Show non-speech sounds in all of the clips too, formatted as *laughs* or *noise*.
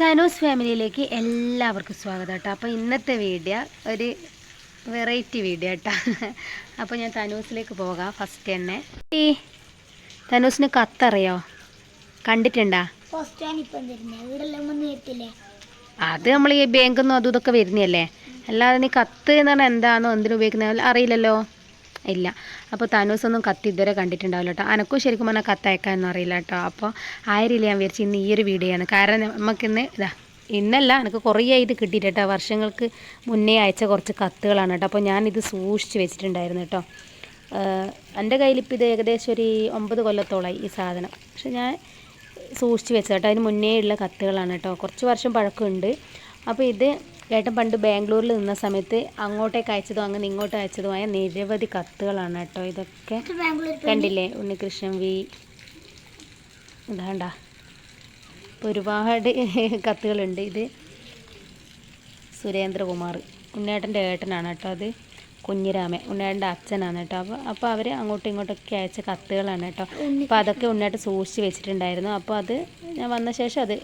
തനൂസ് ഫാമിലിയിലേക്ക് എല്ലാവർക്കും സ്വാഗതം കേട്ടോ. അപ്പോൾ ഇന്നത്തെ വീഡിയോ ഒരു വെറൈറ്റി വീഡിയോ കേട്ടോ. അപ്പോൾ ഞാൻ തനൂസിലേക്ക് പോകാം ഫസ്റ്റ് തന്നെ. ഈ തനൂസിന് കത്തറിയോ? കണ്ടിട്ടുണ്ടാ? അത് നമ്മൾ ഈ ബാങ്കിൽ നിന്നും അതും ഇതൊക്കെ വരുന്നതല്ലേ? അല്ലാതെ നീ കത്ത് എന്ന് പറഞ്ഞാൽ എന്താണോ എന്തിനു ഉപയോഗിക്കുന്ന? അറിയില്ലല്ലോ. ഇല്ല. അപ്പോൾ തനൂസൊന്നും കത്ത് ഇതുവരെ കണ്ടിട്ടുണ്ടാവില്ല കേട്ടോ അനക്കും ശരിക്കും പറഞ്ഞാൽ കത്ത് അയക്കാനൊന്നും അറിയില്ല കേട്ടോ അപ്പോൾ ആയിരില്ല ഞാൻ വിചാരിച്ചു ഇന്ന് ഈ ഒരു വീഡിയോ ആണ്. കാരണം നമുക്കിന്ന് ഇതാ ഇന്നല്ല എനിക്ക് കുറേ ഇത് കിട്ടിയിട്ട് കേട്ടോ വർഷങ്ങൾക്ക് മുന്നേ അയച്ച കുറച്ച് കത്തുകളാണ് കേട്ടോ അപ്പോൾ ഞാനിത് സൂക്ഷിച്ച് വെച്ചിട്ടുണ്ടായിരുന്നു കേട്ടോ എന്റെ കയ്യിലിപ്പോൾ ഇത് ഏകദേശം ഒരു ഒമ്പത് കൊല്ലത്തോളമായി ഈ സാധനം. പക്ഷെ ഞാൻ സൂക്ഷിച്ച് വെച്ചത് കേട്ടോ അതിന് മുന്നേ ഉള്ള കത്തുകളാണ് കേട്ടോ കുറച്ച് വർഷം പഴക്കമുണ്ട്. അപ്പോൾ ഇത് ഏട്ടൻ പണ്ട് ബാംഗ്ലൂരിൽ നിന്ന സമയത്ത് അങ്ങോട്ടേക്ക് അയച്ചതും അങ്ങനെ ഇങ്ങോട്ട് അയച്ചതുമായ നിരവധി കത്തുകളാണ് കേട്ടോ. ഇതൊക്കെ കണ്ടില്ലേ? ഉണ്ണികൃഷ്ണൻ വി ഇതാണ്ടാ. ഒരുപാട് കത്തുകളുണ്ട് ഇത്. സുരേന്ദ്രകുമാർ ഉണ്ണേട്ടന്റെ ഏട്ടനാണ് കേട്ടോ അത്. കുഞ്ഞിരാമൻ ഉണ്ണേട്ടന്റെ അച്ഛനാണ് കേട്ടോ. അപ്പോൾ അപ്പോൾ അവർ അങ്ങോട്ടും ഇങ്ങോട്ടൊക്കെ അയച്ച കത്തുകളാണ് കേട്ടോ. അപ്പോൾ അതൊക്കെ ഉണ്ണേട്ട് സൂക്ഷിച്ച് വെച്ചിട്ടുണ്ടായിരുന്നു. അപ്പോൾ അത് ഞാൻ വന്ന ശേഷം അത്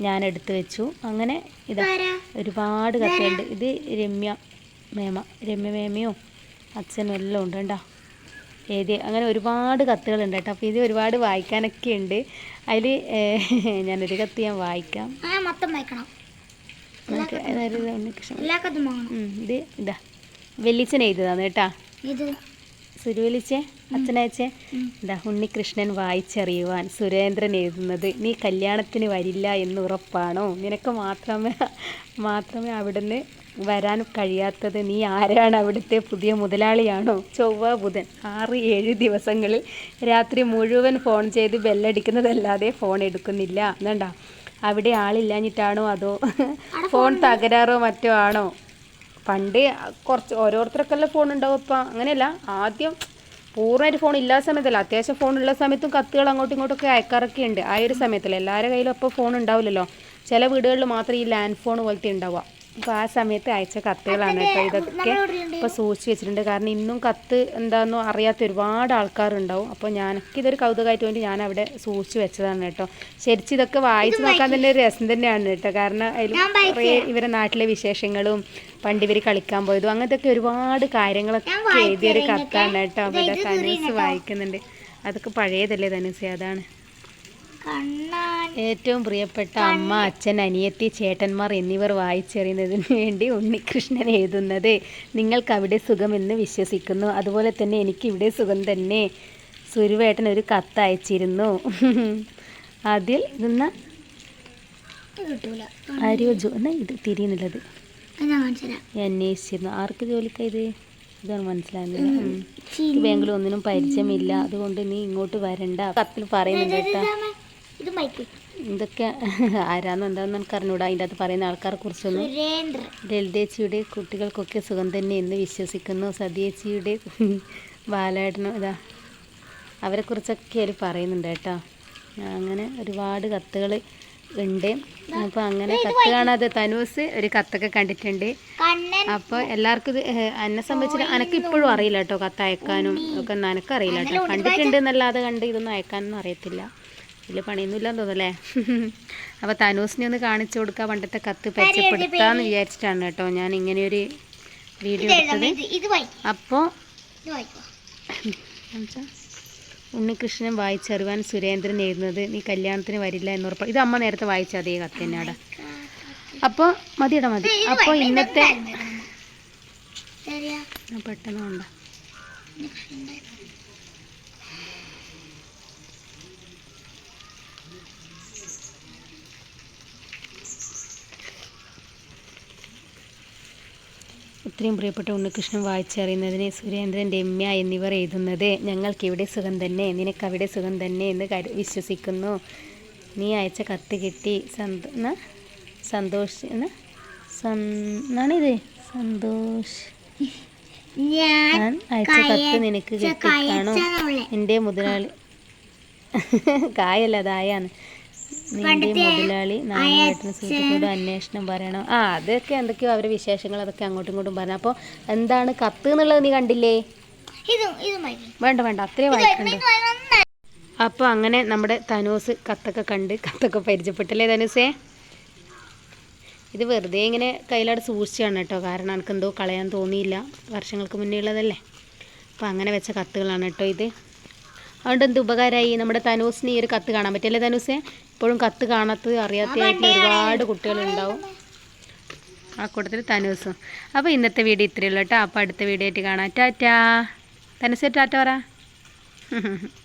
ഞാൻ എടുത്തു വെച്ചു. അങ്ങനെ ഇതാ ഒരുപാട് കത്തുകളുണ്ട് ഇത് രമ്യ മേമ. രമ്യ മേമയോ അച്ഛനും എല്ലാം ഉണ്ട് കേട്ടോ എഴുതി അങ്ങനെ ഒരുപാട് കത്തുകളുണ്ട് കേട്ടോ. അപ്പോൾ ഇത് ഒരുപാട് വായിക്കാനൊക്കെ ഉണ്ട്. അതിൽ ഞാനൊരു കത്ത് ഞാൻ വായിക്കാം. മൊത്തം വായിക്കണം. ഇത് ഇത്. വെല്ലിച്ചൻ എഴുതിയതാണ് കേട്ടാ. സുരുവലിച്ചേ അച്ഛനയച്ചേ. എന്താ ഉണ്ണികൃഷ്ണൻ വായിച്ചറിയുവാൻ സുരേന്ദ്രൻ എഴുതുന്നത് നീ കല്യാണത്തിന് വരില്ല എന്ന് ഉറപ്പാണോ? നിനക്ക് മാത്രമേ മാത്രമേ അവിടുന്ന് വരാൻ കഴിയാത്തത് നീ ആരാണ്? അവിടുത്തെ പുതിയ മുതലാളിയാണോ? ചൊവ്വ ബുധൻ ആറ് ഏഴ് ദിവസങ്ങളിൽ രാത്രി മുഴുവൻ ഫോൺ ചെയ്ത് ബെല്ലടിക്കുന്നതല്ലാതെ ഫോൺ എടുക്കുന്നില്ല. എന്നുണ്ടാ അവിടെ ആളില്ലാഞ്ഞിട്ടാണോ അതോ ഫോൺ തകരാറോ മറ്റോ ആണോ? പണ്ട് കുറച്ച് ഓരോരുത്തർക്കെല്ലാം ഫോൺ ഉണ്ടാവും ഇപ്പം അങ്ങനെയല്ല. ആദ്യം പൂർണമായിട്ട് ഫോൺ ഇല്ലാത്ത സമയത്തല്ല. അത്യാവശ്യം ഫോൺ ഉള്ള സമയത്തും കത്തുകൾ അങ്ങോട്ടും ഇങ്ങോട്ടൊക്കെ അയക്കാറൊക്കെ ഉണ്ട്. ആ ഒരു സമയത്തല്ല. എല്ലാവരുടെ കയ്യിലും അപ്പോൾ ഫോൺ ഉണ്ടാവില്ലല്ലോ. ചില വീടുകളിൽ മാത്രമേ ഈ ലാൻഡ് ഫോൺ പോലത്തെ ഉണ്ടാവുക. അപ്പോൾ ആ സമയത്ത് അയച്ച കത്തുകളാണ് കേട്ടോ. ഇതൊക്കെ ഇപ്പോൾ സൂക്ഷിച്ച് വെച്ചിട്ടുണ്ട്. കാരണം ഇന്നും കത്ത് എന്താണെന്നോ അറിയാത്ത ഒരുപാട് ആൾക്കാരുണ്ടാവും. അപ്പോൾ ഞാനൊക്കെ ഇതൊരു കൗതുകമായിട്ട് വേണ്ടി ഞാൻ അവിടെ സൂക്ഷിച്ച് വെച്ചതാണ് കേട്ടോ. ശരിച്ചു ഇതൊക്കെ വായിച്ചു നോക്കാൻ തന്നെ ഒരു രസം തന്നെയാണ് കേട്ടോ. കാരണം അതിൽ കുറേ ഇവരെ നാട്ടിലെ വിശേഷങ്ങളും പണ്ട് ഇവർ കളിക്കാൻ പോയതും അങ്ങനത്തെ ഒക്കെ ഒരുപാട് കാര്യങ്ങളൊക്കെ എഴുതിയൊരു കത്താണ് കേട്ടോ. ഇതാ തനൂസ് വായിക്കുന്നുണ്ട്. അതൊക്കെ പഴയതല്ലേ തനൂസ്? അതാണ്. ഏറ്റവും പ്രിയപ്പെട്ട അമ്മ അച്ഛൻ അനിയത്തി ചേട്ടന്മാർ എന്നിവർ വായിച്ചെറിയുന്നതിന് *laughs* വേണ്ടി ഉണ്ണികൃഷ്ണൻ എഴുതുന്നത്. നിങ്ങൾക്ക് അവിടെ സുഖമെന്ന് വിശ്വസിക്കുന്നു. അതുപോലെ തന്നെ എനിക്ക് ഇവിടെ സുഖം തന്നെ. സുരുവേട്ടൻ ഒരു കത്ത് അയച്ചിരുന്നു. *laughs* അതിൽ ഇതെന്ന ആര്യോ ജോ എന്നാ ഇത് തിരിയുന്നുള്ളത്? അന്വേഷിച്ചിരുന്നു. ആർക്ക് ജോലിക്കായത്? ഇതാണ് മനസ്സിലാകുന്നില്ല ബാംഗ്ലൂർ ഒന്നിനും പരിചയമില്ല. അതുകൊണ്ട് നീ ഇങ്ങോട്ട് വരണ്ട. കത്തിൽ പറയുന്നുണ്ട് കേട്ടോ. ഇത് മൈക്ക് ഇതൊക്കെ ആരാന്ന് എന്താണെന്ന് എനിക്ക് അറിഞ്ഞൂടാ. അതിന്റെ അകത്ത് പറയുന്ന ആൾക്കാരെ കുറിച്ചൊന്നും. ലളിതേച്ചിയുടെ കുട്ടികൾക്കൊക്കെ സുഖം തന്നെ എന്ന് വിശ്വസിക്കുന്നു. സതിയേച്ചിയുടെ ബാലേട്ടനും ഇതാ. അവരെക്കുറിച്ചൊക്കെ അവർ പറയുന്നുണ്ട് കേട്ടോ. അങ്ങനെ ഒരുപാട് കത്തുകൾ ഉണ്ട്. അപ്പോൾ അങ്ങനെ കത്ത് കാണാതെ തനൂസ് ഒരു കത്തൊക്കെ കണ്ടിട്ടുണ്ട്. അപ്പൊ അപ്പോൾ എല്ലാവർക്കും ഇത് എന്നെ സംബന്ധിച്ചിട്ട് എനക്ക് ഇപ്പോഴും അറിയില്ല കേട്ടോ കത്ത് അയക്കാനും ഒക്കെ. ഒന്നും എനക്കറിയില്ല കേട്ടോ കണ്ടിട്ടുണ്ട് എന്നല്ലാതെ കണ്ട് ഇതൊന്നും അയക്കാനൊന്നും അറിയത്തില്ല. വലിയ പണിയൊന്നും ഇല്ലാന്ന് തോന്നല്ലേ അപ്പോൾ തനൂസിനെ ഒന്ന് കാണിച്ചു കൊടുക്കുക പണ്ടത്തെ കത്ത് പരിചയപ്പെടുത്താന്ന് വിചാരിച്ചിട്ടാണ് കേട്ടോ ഞാൻ ഇങ്ങനെ ഒരു വീഡിയോ എടുത്തത്. അപ്പോൾ ഉണ്ണികൃഷ്ണൻ വായിച്ചറിവാൻ സുരേന്ദ്രൻ എഴുതുന്നത് നീ കല്യാണത്തിന് വരില്ല എന്ന് ഉറപ്പ് ഇത് അമ്മ നേരത്തെ വായിച്ച അതേ കത്ത് തന്നെയാണ് അപ്പോൾ മതിയടാ മതി. അപ്പോൾ ഇന്നത്തെ പെട്ടെന്ന് വേണ്ട ഇത്രയും പ്രിയപ്പെട്ട ഉണ്ണികൃഷ്ണൻ വായിച്ചറിയുന്നതിനെ സുരേന്ദ്രൻ രമ്യ എന്നിവർ എഴുതുന്നത് ഞങ്ങൾക്കിവിടെ സുഖം തന്നെ നിനക്കവിടെ സുഖം തന്നെ എന്ന് കരു വിശ്വസിക്കുന്നു. നീ അയച്ച കത്ത് കിട്ടി. സന്തോ സന്തോഷ? എന്നാണിത് സന്തോഷ്. ഞാൻ ഞാൻ അയച്ച കത്ത് നിനക്ക് കിട്ടിക്കാണോ എന്റെ മുതലാളി. *laughs* കായല്ല അതായാണ്. നിന്റെ മുതലാളി നാണയേട്ടന് സുഹൃത്തുക്കളോട് അന്വേഷണം പറയണം? ആ അതൊക്കെ എന്തൊക്കെയോ അവരെ വിശേഷങ്ങൾ അതൊക്കെ അങ്ങോട്ടും ഇങ്ങോട്ടും പറഞ്ഞു അപ്പോൾ എന്താണ് കത്ത് എന്നുള്ളത് നീ കണ്ടില്ലേ? വേണ്ട വേണ്ട അത്രേ വായിക്കണ്ട. അപ്പോൾ അങ്ങനെ നമ്മുടെ തനൂസ് കത്തൊക്കെ കണ്ട് കത്തൊക്കെ പരിചയപ്പെട്ടല്ലേ തനൂസേ? ഇത് വെറുതെ ഇങ്ങനെ കയ്യിലവിടെ സൂക്ഷിച്ചാണ് കേട്ടോ. കാരണം എനിക്ക് എന്തോ കളയാൻ തോന്നിയില്ല. വർഷങ്ങൾക്ക് മുന്നേ ഉള്ളതല്ലേ. അപ്പോൾ അങ്ങനെ വെച്ച കത്തുകളാണ് കേട്ടോ ഇത്. അതുകൊണ്ട് എന്ത് ഉപകാരമായി? നമ്മുടെ തനൂസിന് ഈ ഒരു കത്ത് കാണാൻ പറ്റില്ലേ തനൂസേ? ഇപ്പോഴും കത്ത് കാണാത്തത് അറിയാത്തതായിട്ടുള്ള ഒരുപാട് കുട്ടികളുണ്ടാവും. ആ കൂട്ടത്തിൽ തനൂസും. അപ്പോൾ ഇന്നത്തെ വീഡിയോ ഇത്രയേ ഉള്ളൂ കേട്ടോ. അപ്പോൾ അടുത്ത വീഡിയോ ആയിട്ട് കാണാം. ടാറ്റാ. തനുസേ ടാറ്റ പറ. *laughs*